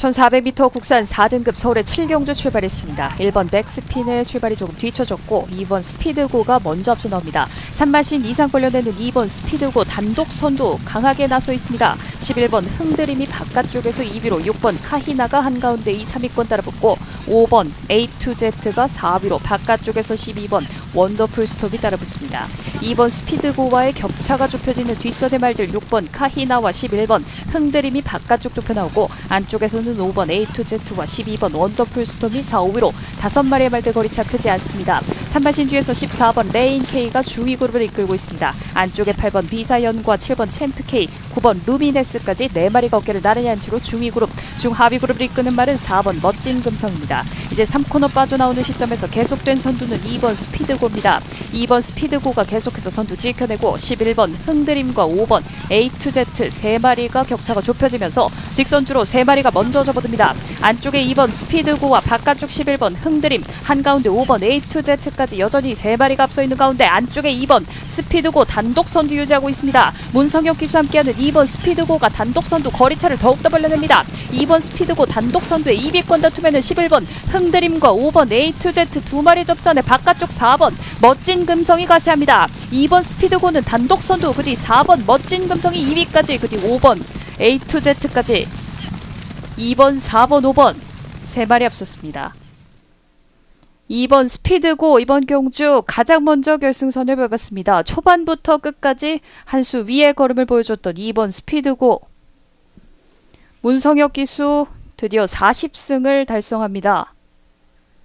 1400m 국산 4등급 서울의 7경주 출발했습니다. 1번 백스핀의 출발이 조금 뒤쳐졌고 2번 스피드고가 먼저 앞서 나옵니다. 산마신 이상 걸려내는 2번 스피드고 단독 선두 강하게 나서 있습니다. 11번 흔들림이 바깥쪽에서 2위로 6번 카히나가 한가운데 2, 3위권 따라붙고 5번 A2Z가 4위로 바깥쪽에서 12번 원더풀 스톱이 따라붙습니다. 2번 스피드고와의 격차가 좁혀지는 뒷선의 말들 6번 카히나와 11번 흔들림이 바깥쪽 좁혀 나오고 안쪽에서는 5번 A2Z와 12번 원더풀 스톰이 4, 5위로 다섯 마리의 말들 거리차 크지 않습니다. 3마신 뒤에서 14번 레인 K가 중위 그룹을 이끌고 있습니다. 안쪽에 8번 비사연과 7번 챔프 K, 9번 루미네스까지 4마리가 어깨를 나란히 한 채로 중위 그룹, 중 하위 그룹을 이끄는 말은 4번 멋진 금성입니다. 이제 3코너 빠져나오는 시점에서 계속된 선두는 2번 스피드고입니다. 2번 스피드고가 계속해서 선두 지켜내고 11번 흔들림과 5번 A2Z 3마리가 격차가 좁혀지면서 직선주로 3마리가 먼저 접어듭니다. 안쪽에 2번 스피드고와 바깥쪽 11번 흔들림, 한가운데 5번 A2Z까지 여전히 3마리가 앞서 있는 가운데 안쪽에 2번 스피드고 단독 선두 유지하고 있습니다. 문성혁 기수 함께하는 2번 스피드고가 단독 선두 거리차를 더욱더 벌려냅니다. 2번 스피드고 단독 선두의 2위권 다툼에는 11번 흔들림과 5번 A2Z 두 마리 접전에 바깥쪽 4번 멋진 금성이 가세합니다. 2번 스피드고는 단독 선두 그 뒤 4번 멋진 금성이 2위까지 그 뒤 5번 A2Z까지 2번, 4번, 5번 세 마리 앞섰습니다. 2번 스피드고 이번 경주 가장 먼저 결승선을 밟았습니다. 초반부터 끝까지 한 수 위의 걸음을 보여줬던 2번 스피드고 문성혁 기수 드디어 40승을 달성합니다.